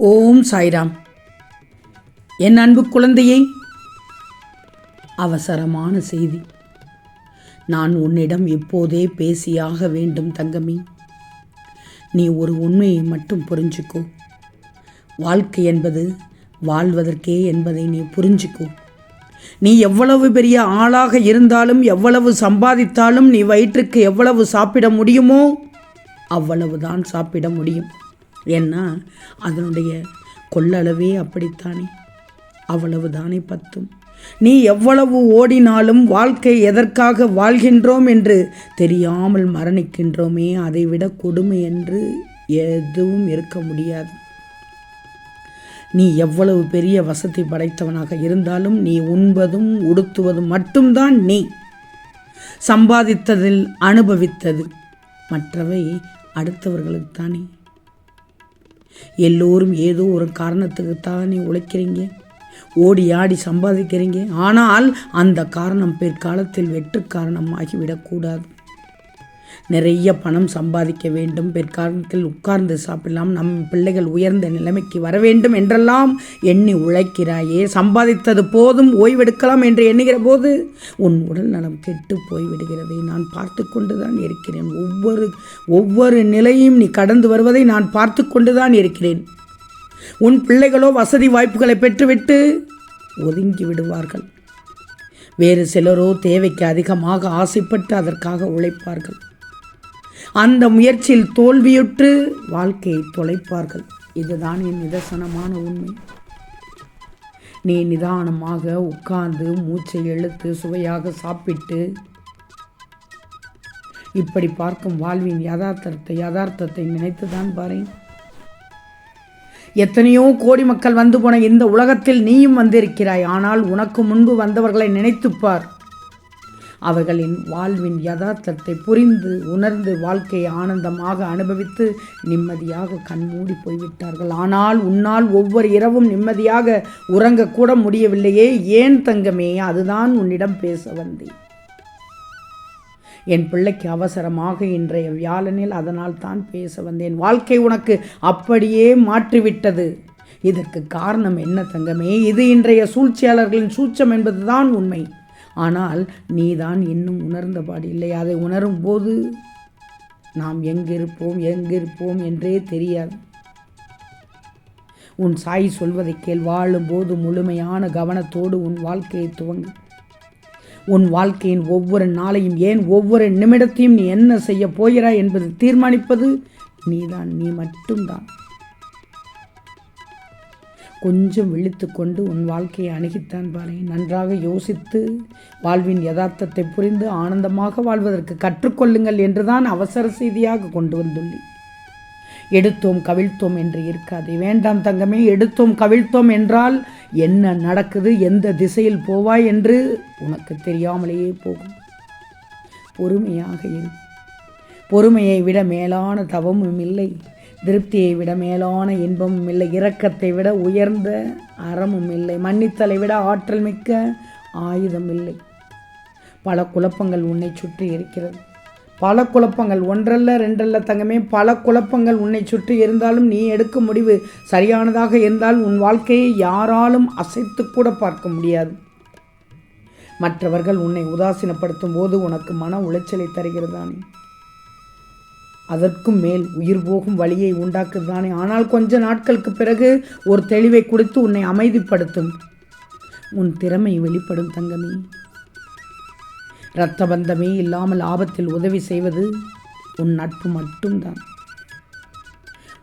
ஓம் சாய்ராம். என் அன்பு குழந்தையே அவசரமான செய்தி. நான் உன்னிடம் இப்போதே பேசியாக வேண்டும் தங்கமி. நீ ஒரு உண்மையை மட்டும் புரிஞ்சுக்கோ. வாழ்க்கை என்பது வாழ்வதற்கே என்பதை நீ புரிஞ்சுக்கோ. நீ எவ்வளவு பெரிய ஆளாக இருந்தாலும் எவ்வளவு சம்பாதித்தாலும் நீ வயிற்றுக்கு எவ்வளவு சாப்பிட முடியுமோ அவ்வளவுதான் சாப்பிட முடியும். ஏன்னா அதனுடைய கொள்ளளவே அப்படித்தானே? அவ்வளவு தானே பத்தும். நீ எவ்வளவு ஓடினாலும் வாழ்க்கை எதற்காக வாழ்கின்றோம் என்று தெரியாமல் மரணிக்கின்றோமே அதைவிட கொடுமை என்று எதுவும் இருக்க முடியாது. நீ எவ்வளவு பெரிய வசதி படைத்தவனாக இருந்தாலும் நீ உண்பதும் உடுத்துவதும் மட்டும்தான் நீ. சம்பாதித்ததில் அனுபவித்தது மற்றவை அடுத்தவர்களுக்கு தானே எல்லோரும் ஏதோ ஒரு காரணத்துக்கு தானே உழைக்கிறீங்க. ஓடி ஆடி சம்பாதிக்கிறீங்க. ஆனால் அந்த காரணம் பிற்காலத்தில் வெற்று காரணம் ஆகிவிடக்கூடாது நிறைய பணம் சம்பாதிக்க வேண்டும். பிற்காலத்தில் உட்கார்ந்து சாப்பிடலாம். நம் பிள்ளைகள் உயர்ந்த நிலைமைக்கு வர வேண்டும் என்றெல்லாம் எண்ணி உழைக்கிறாயே. சம்பாதித்தது போதும் ஓய்வெடுக்கலாம் என்று எண்ணுகிற போது உன் உடல் நலம் கெட்டு போய்விடுகிறதை. நான் பார்த்து கொண்டுதான் இருக்கிறேன். ஒவ்வொரு ஒவ்வொரு நிலையும் நீ கடந்து வருவதை நான் பார்த்து கொண்டுதான் இருக்கிறேன். உன் பிள்ளைகளோ வசதி வாய்ப்புகளை பெற்றுவிட்டு ஒதுங்கி விடுவார்கள். வேறு சிலரோ தேவைக்கு அதிகமாக ஆசைப்பட்டு அதற்காக உழைப்பார்கள். அந்த முயற்சியில் தோல்வியுற்று வாழ்க்கையை தொலைப்பார்கள். இதுதான் என் நிதர்சனமான உண்மை. நீ நிதானமாக உட்கார்ந்து மூச்சை இழுத்து சுவையாக சாப்பிட்டு இப்படி பார்க்கும் வாழ்வின் யதார்த்தத்தை யதார்த்தத்தை நினைத்துதான் பாரேன். எத்தனையோ கோடி மக்கள் வந்து போன இந்த உலகத்தில் நீயும் வந்திருக்கிறாய். ஆனால் உனக்கு முன்பு வந்தவர்களை நினைத்துப்பார் அவர்களின் வாழ்வின் யதார்த்தத்தை புரிந்து உணர்ந்து வாழ்க்கையை ஆனந்தமாக அனுபவித்து நிம்மதியாக கண்மூடி போய்விட்டார்கள். ஆனால் உன்னால் ஒவ்வொரு இரவும் நிம்மதியாக உறங்கக்கூட முடியவில்லையே. ஏன் தங்கமே? அதுதான் உன்னிடம் பேச வந்தேன். என் பிள்ளைக்கு அவசரமாக இன்றைய வியாழனில் அதனால் தான் பேச வந்தேன். வாழ்க்கை உனக்கு அப்படியே மாற்றிவிட்டது. இதற்கு காரணம் என்ன தங்கமே? இது இன்றைய சூழ்ச்சியாளர்களின் சூச்சம் என்பதுதான் உண்மை. ஆனால் நீதான் இன்னும் உணர்ந்தபாடு இல்லை. அதை உணரும் போது நாம் எங்கிருப்போம் எங்கிருப்போம் என்றே தெரியாது. உன் சாய் சொல்வதை கேள். வாழும்போது முழுமையான கவனத்தோடு உன் வாழ்க்கையை துவங்கு. உன் வாழ்க்கையின் ஒவ்வொரு நாளையும் ஏன் ஒவ்வொரு நிமிடத்தையும் நீ என்ன செய்ய போகிறாய் என்பது தீர்மானிப்பது நீதான் நீ மட்டும்தான். கொஞ்சம் விழித்துக்கொண்டு உன் வாழ்க்கையை அணுகித்தான் பாரு நன்றாக யோசித்து வாழ்வின் யதார்த்தத்தை புரிந்து ஆனந்தமாக வாழ்வதற்கு கற்றுக்கொள்ளுங்கள் என்றுதான் அவசர செய்தியாக கொண்டு வந்துள்ளேன். எடுத்தோம் கவிழ்த்தோம் என்று இருக்காது. வேண்டாம் தங்கமே எடுத்தோம் கவிழ்த்தோம் என்றால் என்ன நடக்குது எந்த திசையில் போவாய் என்று உனக்கு தெரியாமலேயே போகும். பொறுமையாக இரு. பொறுமையை விட மேலான தவமும் இல்லை. திருப்தியை விட மேலான இன்பமும் இல்லை. இரக்கத்தை விட உயர்ந்த அறமும் இல்லை. மன்னித்தலை விட ஆற்றல் மிக்க ஆயுதம் இல்லை. பல குழப்பங்கள் உன்னை சுற்றி இருக்கிறது. பல குழப்பங்கள் ஒன்றல்ல ரெண்டல்ல தங்கமே பல குழப்பங்கள் உன்னை சுற்றி இருந்தாலும் நீ எடுக்கும் முடிவு சரியானதாக இருந்தால் உன் வாழ்க்கையை யாராலும் அசைத்து கூட பார்க்க முடியாது. மற்றவர்கள் உன்னை உதாசீனப்படுத்தும் போது உனக்கு மன உளைச்சலை தருகிறதானே அதற்கும் மேல் உயிர் போகும் வழியை உண்டாக்குதானே ஆனால் கொஞ்ச நாட்களுக்கு பிறகு ஒரு தெளிவை கொடுத்து உன்னை அமைதிப்படுத்தும். உன் திறமை வெளிப்படும் தங்கமே. இரத்த பந்தமே இல்லாமல் ஆபத்தில் உதவி செய்வது உன் நட்பு மட்டும்தான்.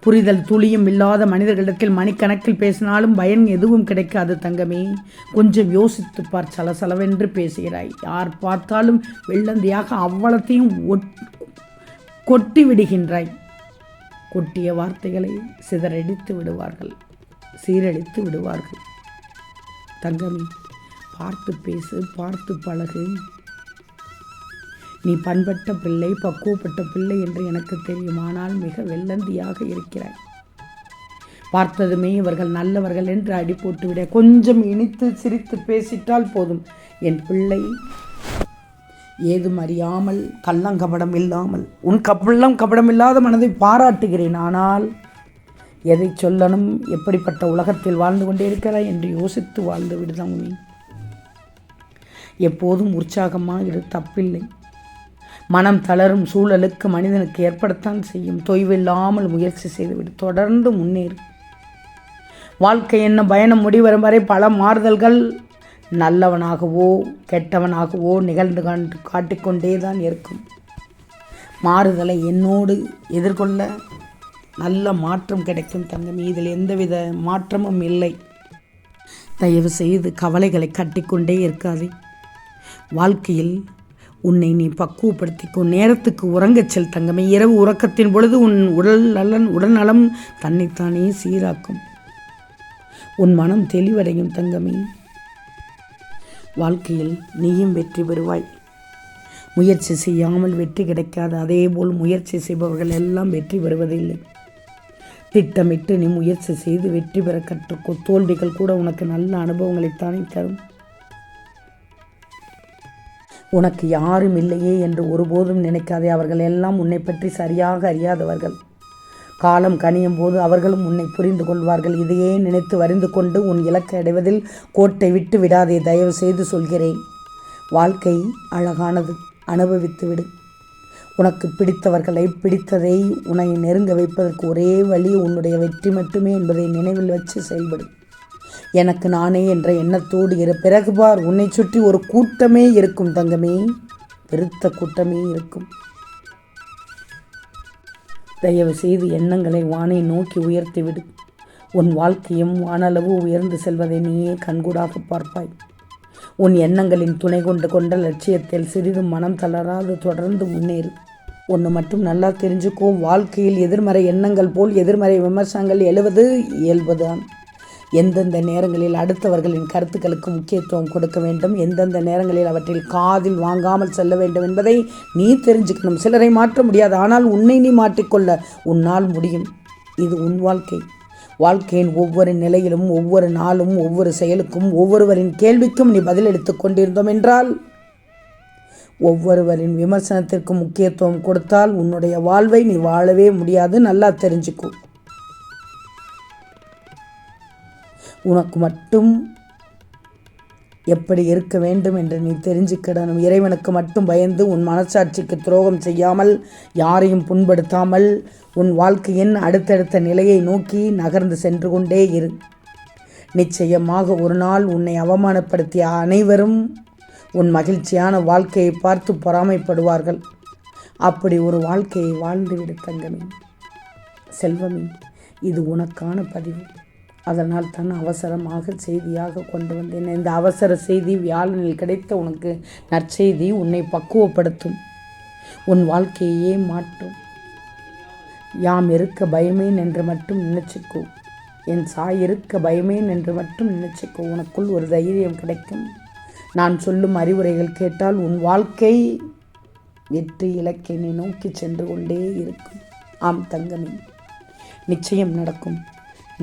புரிதல் துளியும் இல்லாத மனிதர்களிடத்தில் மணிக்கணக்கில் பேசினாலும் பயன் எதுவும் கிடைக்காது தங்கமே. கொஞ்சம் யோசித்து பார் சலசலவென்று பேசுகிறாய். யார் பார்த்தாலும் வெள்ளந்தியாக அவ்வளத்தையும் கொட்டி விடுகின்றாய் கொட்டிய வார்த்தைகளை சிதறடித்து விடுவார்கள் சீரழித்து விடுவார்கள். தங்கமி பார்த்து பேசு பார்த்து பழகு. நீ பண்பட்ட பிள்ளை பக்குவப்பட்ட பிள்ளை என்று எனக்கு தெரியும். ஆனால் மிக வெள்ளந்தியாக இருக்கிறாய். பார்த்ததுமே இவர்கள் நல்லவர்கள் என்று அடி போட்டுவிட கொஞ்சம் இனித்து சிரித்து பேசிட்டால் போதும். என் பிள்ளை ஏதும் அறியாமல் கள்ளங்கபடம் இல்லாமல் உன் கப்பள்ளம் கபடம் இல்லாத மனதை பாராட்டுகிறேன். ஆனால் எதை சொல்லணும் எப்படிப்பட்ட உலகத்தில் வாழ்ந்து கொண்டே இருக்கிறாய் என்று யோசித்து வாழ்ந்து விடுதான் தங்கமே எப்போதும் உற்சாகமாக இது தப்பில்லை. மனம் தளரும் சூழலுக்கு மனிதனுக்கு ஏற்படத்தான் செய்யும். தொய்வில்லாமல் முயற்சி செய்துவிடு தொடர்ந்து முன்னேறு. வாழ்க்கை என்ன பயணம் முடிவரும் வரை பல மாறுதல்கள் நல்லவனாகவோ கெட்டவனாகவோ நிகழ்ந்து கண்டு காட்டிக்கொண்டே தான் இருக்கும். மாறுதலை என்னோடு எதிர்கொள்ள நல்ல மாற்றம் கிடைக்கும் தங்கமே. இதில் எந்தவித மாற்றமும் இல்லை. தயவு செய்து கவலைகளை கட்டிக்கொண்டே இருக்காதே. வாழ்க்கையில் உன்னை நீ பக்குவப்படுத்திக்கோ நேரத்துக்கு உறங்கச் செல் தங்கமே. இரவு உறக்கத்தின் பொழுது உன் உடல் நலன் உடல் நலம் தன்னைத்தானே சீராக்கும். உன் மனம் தெளிவடையும் தங்கமே. வாழ்க்கையில் நீயும் வெற்றி பெறுவாய். முயற்சி செய்யாமல் வெற்றி கிடைக்காது. அதேபோல் முயற்சி செய்பவர்கள் எல்லாம் வெற்றி பெறுவதில்லை. திட்டமிட்டு நீ முயற்சி செய்து வெற்றி பெற கற்றுக்கோ தோல்விகள் கூட உனக்கு நல்ல அனுபவங்களைத்தானே தரும். உனக்கு யாரும் இல்லையே என்று ஒருபோதும் நினைக்காதே. அவர்கள் எல்லாம் உன்னை பற்றி சரியாக அறியாதவர்கள். காலம் கனியும் போது அவர்களும் உன்னை புரிந்து கொள்வார்கள். இதையே நினைத்து வரிந்து கொண்டு உன் இலக்கை அடைவதில் கோட்டை விட்டு விடாதே. தயவு செய்து சொல்கிறேன். வாழ்க்கை அழகானது. அனுபவித்து விடு. உனக்கு பிடித்தவர்களை பிடித்ததை உன்னை நெருங்க வைப்பதற்கு ஒரே வழி உன்னுடைய வெற்றி மட்டுமே என்பதை நினைவில் வச்சு செயல்படும் எனக்கு நானே என்ற எண்ணத்தோடு இரு. பிறகு பார். உன்னை சுற்றி ஒரு கூட்டமே இருக்கும் தங்கமே. பெருத்த கூட்டமே இருக்கும். தயவு செய்து எண்ணங்களை வானை நோக்கி உயர்த்திவிடு உன் வாழ்க்கையும் வானளவு உயர்ந்து செல்வதை நீயே கண்கூடாக பார்ப்பாய். உன் எண்ணங்களின் துணை கொண்டு கொண்ட லட்சியத்தில் சிறிது மனம் தளராது தொடர்ந்து முன்னேறு. ஒன்று மட்டும் நல்லா தெரிஞ்சுக்கோ வாழ்க்கையில் எதிர்மறை எண்ணங்கள் போல் எதிர்மறை விமர்சனங்கள் எழுவது இயல்புதான். எந்தெந்த நேரங்களில் அடுத்தவர்களின் கருத்துக்களுக்கு முக்கியத்துவம் கொடுக்க வேண்டும் எந்தெந்த நேரங்களில் அவற்றில் காதில் வாங்காமல் செல்ல வேண்டும் என்பதை நீ தெரிஞ்சுக்கணும். சிலரை மாற்ற முடியாது ஆனால் உன்னை நீ மாற்றிக்கொள்ள உன்னால் முடியும். இது உன் வாழ்க்கை. வாழ்க்கையின் ஒவ்வொரு நிலையிலும் ஒவ்வொரு நாளும் ஒவ்வொரு செயலுக்கும் ஒவ்வொருவரின் கேள்விக்கும் நீ பதிலளித்து கொண்டிருந்தோம் என்றால் ஒவ்வொருவரின் விமர்சனத்திற்கு முக்கியத்துவம் கொடுத்தால் உன்னுடைய வாழ்வை நீ வாழவே முடியாது. நல்லா தெரிஞ்சுக்கும் உனக்கு மட்டும் எப்படி இருக்க வேண்டும் என்று நீ தெரிஞ்சுக்கிடணும். இறைவனுக்கு மட்டும் பயந்து உன் மனசாட்சிக்கு துரோகம் செய்யாமல் யாரையும் புண்படுத்தாமல் உன் வாழ்க்கையின் அடுத்தடுத்த நிலையை நோக்கி நகர்ந்து சென்று கொண்டே இரு. நிச்சயமாக ஒரு நாள் உன்னை அவமானப்படுத்திய அனைவரும் உன் மகிழ்ச்சியான வாழ்க்கையை பார்த்து பொறாமைப்படுவார்கள். அப்படி ஒரு வாழ்க்கையை வாழ்ந்துவிடு தங்கமே. செல்வமே இது உனக்கான பதிவு. அதனால் தான் அவசரமாக செய்தியாக கொண்டு வந்தேன். இந்த அவசர செய்தி வியாழனில் கிடைத்த உனக்கு நற்செய்தி உன்னை பக்குவப்படுத்தும். உன் வாழ்க்கையே மாற்றும். யாம் இருக்க பயமேன் என்று மட்டும் நினைச்சுக்கோ. என் சாய் இருக்க பயமேன் என்று மட்டும் நினைச்சுக்கோ. உனக்குள் ஒரு தைரியம் கிடைக்கும். நான் சொல்லும் அறிவுரைகள் கேட்டால் உன் வாழ்க்கை வெற்றி இலக்கினை நோக்கி சென்று கொண்டே இருக்கும். ஆம் தங்கமே நிச்சயம் நடக்கும்.